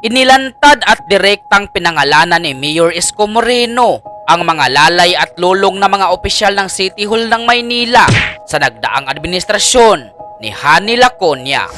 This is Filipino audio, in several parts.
Inilantad at direktang pinangalanan ni Mayor Isko Moreno ang mga lalay at lulong na mga opisyal ng City Hall ng Maynila sa nagdaang administrasyon ni Hani Laconia.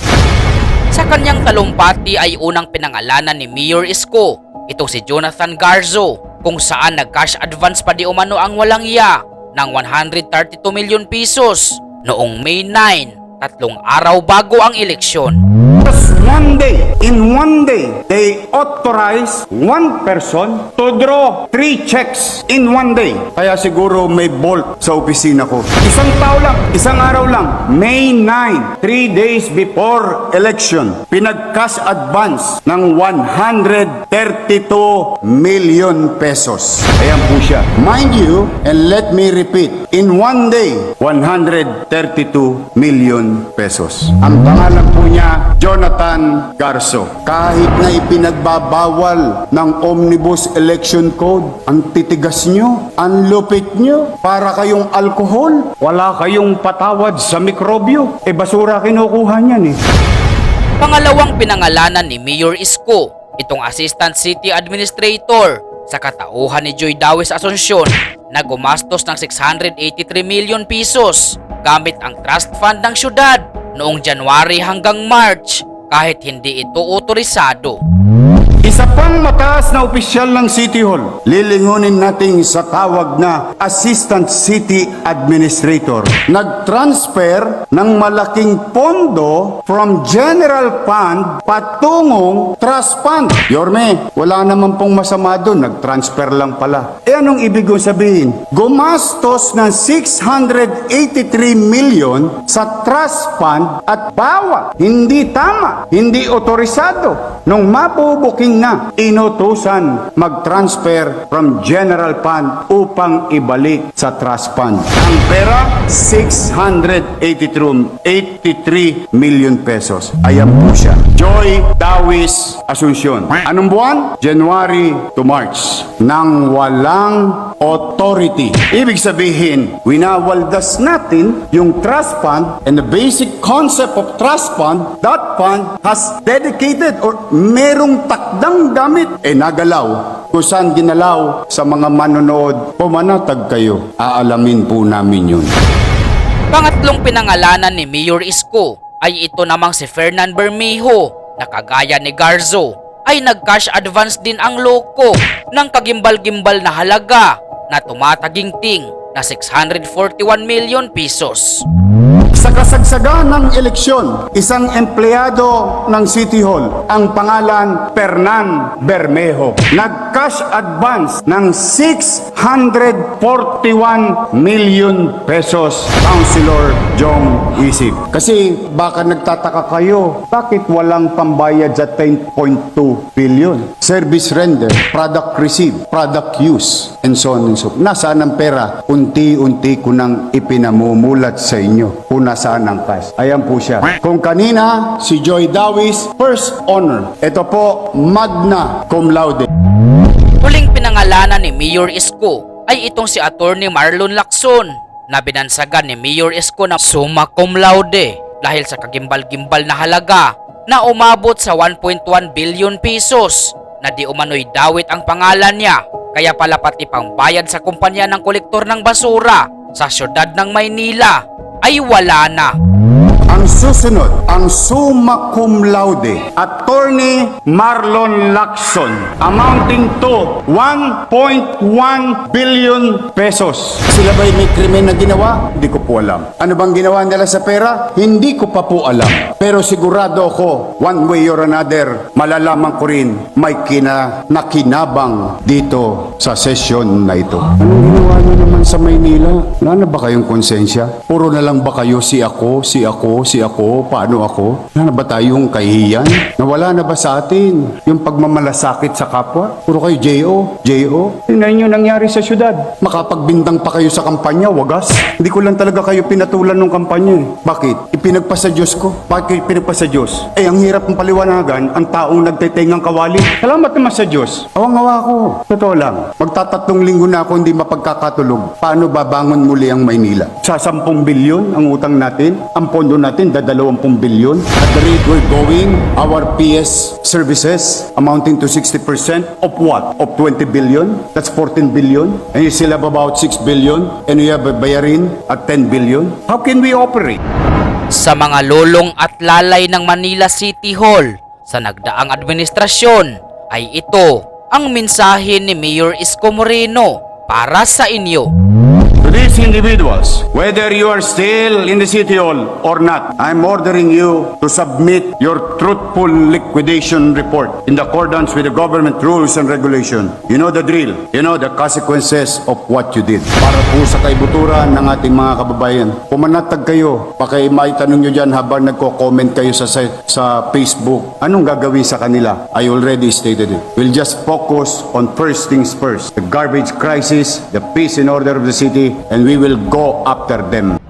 Sa kanyang talumpati ay unang pinangalanan ni Mayor Isko, ito si Jonathan Garzo, kung saan nag-cash advance pa di umano ang walang iya ng 132 milyon pesos noong May 9, tatlong araw bago ang eleksyon. Just one day, in one day, they authorize one person to draw three checks in one day. Kaya siguro may bolt sa opisina ko. Isang tao lang, isang araw lang, May 9, three days before election, pinag-cash advance ng 132 million pesos. Ayan po siya. Mind you, and let me repeat, in one day, 132 million pesos. Ang pangalan po niya, Jonathan Garso. Kahit na ipinagbabawal ng Omnibus Election Code, ang titigas nyo, ang lupit nyo, para kayong alkohol, wala kayong patawad sa mikrobyo. E basura kinukuha niyan eh. Pangalawang pinangalanan ni Mayor Isko, itong Assistant City Administrator sa katauhan ni Joy Dawes Asuncion na gumastos ng 683 million pesos gamit ang trust fund ng syudad noong January hanggang March kahit hindi ito otorisado. Isa pang mataas na opisyal ng City Hall, lilingunin natin sa tawag na Assistant City Administrator. Nag-transfer ng malaking pondo from General Fund patungong Trust Fund. Yorme, wala naman pong masama doon, nag-transfer lang pala. E anong ibig kong sabihin? Gumastos ng 683 million sa Trust Fund at bawal, hindi tama, hindi otorisado. Nung mabubuking na, inutusan mag-transfer from General Fund upang ibalik sa Trust Fund. Ang pera, 683 83 million pesos. Ayan po siya. Joy Dawis Asuncion. Anong buwan? January to March. Nang walang authority. Ibig sabihin, winawaldas natin yung trust fund and the basic concept of trust fund, that fund has dedicated or merong takdang gamit. Eh nagalaw. Kung saan ginalaw sa mga manonood, pumanatag kayo. Aalamin po namin yun. Pangatlong pinangalanan ni Mayor Isko ay ito namang si Fernan Bermejo na kagaya ni Garzo ay nag-cash advance din ang loko ng kagimbal-gimbal na halaga na tumataginting na 641 million pesos. Sa kasagsagan ng eleksyon, isang empleyado ng City Hall, ang pangalan Fernan Bermejo, nag-cash advance ng 641 million pesos, Councilor Jong Isip. Kasi baka nagtataka kayo, bakit walang pambayad sa 10.2 billion? Service render, product receive, product use, and so on and so forth. Nasaan ang pera? Unti-unti ko nang ipinamumulat sa inyo kung nasaan ang cash. Ayan po siya. Kung kanina, si Joy Dawis, first honor. Ito po, magna cum laude. Huling pinangalanan ni Mayor Isko ay itong si Attorney Marlon Lacson na binansagan ni Mayor Isko na summa cum laude dahil sa kagimbal-gimbal na halaga na umabot sa 1.1 billion pesos na di umano'y dawit ang pangalan niya kaya pala pati pang bayad sa kumpanya ng kolektor ng basura sa syudad ng Maynila ay wala na. Ang susunod, ang summa cum laude, Attorney Marlon Lacson, amounting to 1.1 billion pesos. Sila ba'y may krimen na ginawa? Hindi ko po alam. Ano bang ginawa nila sa pera? Hindi ko pa po alam. Pero sigurado ako, one way or another, malalaman ko rin may kina, nakinabang dito sa session na ito. Anong ginawa niyo naman Maynila? Wala na ba kayong konsensya? Puro na lang ba kayo si ako, si ako, si ako, paano ako? Wala na ba tayong kahihiyan? Nawala na ba sa atin yung pagmamalasakit sa kapwa? Puro kayo J.O., J.O. Tingnan nyo nangyari sa syudad. Makapagbintang pa kayo sa kampanya, wagas. Hindi ko lang talaga kayo pinatulan ng kampanya eh. Bakit? Ipinagpa sa Diyos ko. Bakit pinagpa sa Diyos? Eh, ang hirap ng paliwanagan, ang taong nagtetengang kawali. Salamat naman sa Diyos. Awang-awa ko. Totoo lang. Magtatatlong linggo na ako hindi mapagkakatulog. Paano babangon muli ang Maynila? Sa 10 bilyon ang utang natin, ang pondo natin natin, dadalawampung bilyon. At the rate we're going, our PS services amounting to 60% of what? Of 20 billion? That's 14 billion. And you still have about 6 billion. And you have a bayarin at 10 billion. How can we operate? sa mga lulong at lalay ng Manila City Hall sa nagdaang administrasyon ay ito ang mensahe ni Mayor Isko Moreno para sa inyo. These individuals, whether you are still in the city hall or not, I'm ordering you to submit your truthful liquidation report in accordance with the government rules and regulation. You know the drill. You know the consequences of what you did. Para po sa kaibuturan ng ating mga kababayan, pumanatag kayo, pakay maitanong nyo dyan habang nagko-comment kayo sa, sa, Facebook, anong gagawin sa kanila? I already stated it. We'll just focus on first things first. The garbage crisis, the peace and order of the city, and we will go after them.